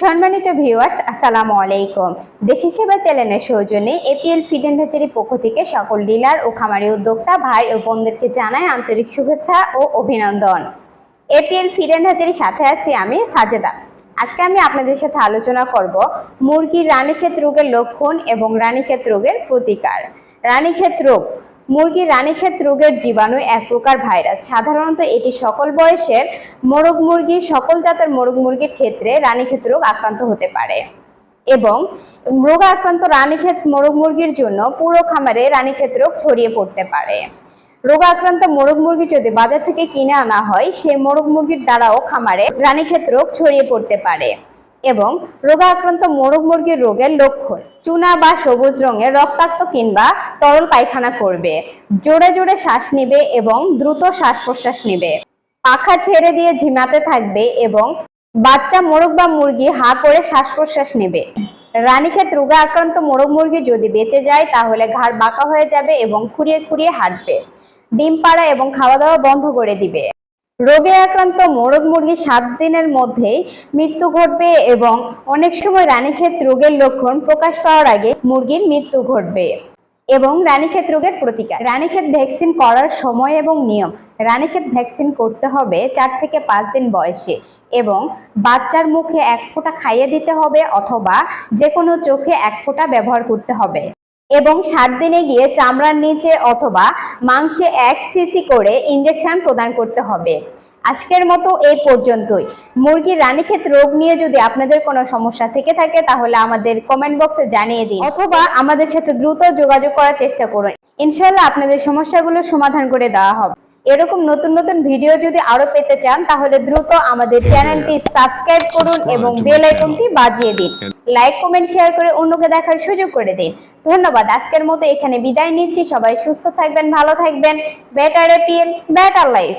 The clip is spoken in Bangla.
সম্মানিত ভিউয়ার্স আসসালামু আলাইকুম। দেশি সেবা চ্যানেলের সৌজন্যে এপিএল ফিড অ্যান্ড হ্যাচারির পক্ষ থেকে সকল ডিলার ও খামারি উদ্যোক্তা, ভাই ও বোনদেরকে জানাই আন্তরিক শুভেচ্ছা ও অভিনন্দন। এপিএল ফিড অ্যান্ড হ্যাচারির সাথে আছি আমি সাজেদা। আজকে আমি আপনাদের সাথে আলোচনা করব মুরগির রানীক্ষেত রোগের লক্ষণ এবং রানীক্ষেত রোগের প্রতিকার। রানীক্ষেত রোগ মুরগির রানীক্ষেত রোগের জীবাণু এক প্রকার ভাইরাস। সাধারণত এটি সকল বয়সের মোরগ মুরগি, সকল জাতের মোরগ মুরগির ক্ষেত্রে রানীক্ষেত রোগ আক্রান্ত হতে পারে। এবং রোগ আক্রান্ত রানীক্ষেত মোরগ মুরগির জন্য পুরো খামারে রানীক্ষেত রোগ ছড়িয়ে পড়তে পারে। রোগ আক্রান্ত মোরগ মুরগি যদি বাজার থেকে কিনে আনা হয়, সেই মোরগ মুরগির দ্বারাও খামারে রানীক্ষেত রোগ ছড়িয়ে পড়তে পারে। এবং রোগাক্রান্ত মোরগ মুরগির রোগের লক্ষণ। চুনা বা সবুজ রঙের রক্তাক্ত কিংবা তরল পায়খানা করবে। জোরে জোরে শ্বাস নিবে এবং দ্রুত শ্বাস প্রশ্বাস নিবে। পাখা ছেড়ে দিয়ে ঝিমাতে থাকবে এবং বাচ্চা মোরগ বা মুরগি হা করে শ্বাস প্রশ্বাস নেবে। রানীক্ষেত রোগে আক্রান্ত মোরগ মুরগি যদি বেঁচে যায়, তাহলে ঘাড় বাঁকা হয়ে যাবে এবং খুঁড়িয়ে খুঁড়িয়ে হাঁটবে। ডিম পাড়া এবং খাওয়া দাওয়া বন্ধ করে দিবে। রোগে আক্রান্ত মোরগ মুরগি সাত দিনের মধ্যেই মৃত্যু ঘটবে এবং অনেক সময় রানীক্ষেত রোগের লক্ষণ প্রকাশ পাওয়ার আগে মুরগির মৃত্যু ঘটবে এবং রানীক্ষেত রোগের প্রতিকার। রানীক্ষেত ভ্যাকসিন করার সময় এবং নিয়ম। রানীক্ষেত ভ্যাকসিন করতে হবে চার থেকে পাঁচ দিন বয়সে এবং বাচ্চার মুখে এক ফোঁটা খাইয়ে দিতে হবে অথবা যে কোনো চোখে এক ফোঁটা ব্যবহার করতে হবে। এবং সাত দিনে গিয়ে চামড়ার নিচে অথবা মাংসে এক সিসি করে ইঞ্জেকশন প্রদান করতে হবে। আজকের মতো এই পর্যন্তই। মুরগির রানীক্ষেত রোগ নিয়ে যদি আপনাদের কোনো সমস্যা থেকে থাকে তাহলে আমাদের কমেন্ট বক্সে জানিয়ে দিন। অথবা আমাদের সাথে দ্রুত যোগাযোগ করার চেষ্টা করুন। ইনশাল্লাহ আপনাদের সমস্যাগুলোর সমাধান করে দেওয়া হবে। এরকম নতুন নতুন ভিডিও যদি আরও পেতে চান তাহলে দ্রুত আমাদের চ্যানেলটি সাবস্ক্রাইব করুন এবং বেল আইকনটি বাজিয়ে দিন। লাইক কমেন্ট শেয়ার করে অন্যকে দেখার সুযোগ করে দিন। ধন্যবাদ। আজকের মতো এখানে বিদায় নিচ্ছি। সবাই সুস্থ থাকবেন, ভালো থাকবেন। Better APL better life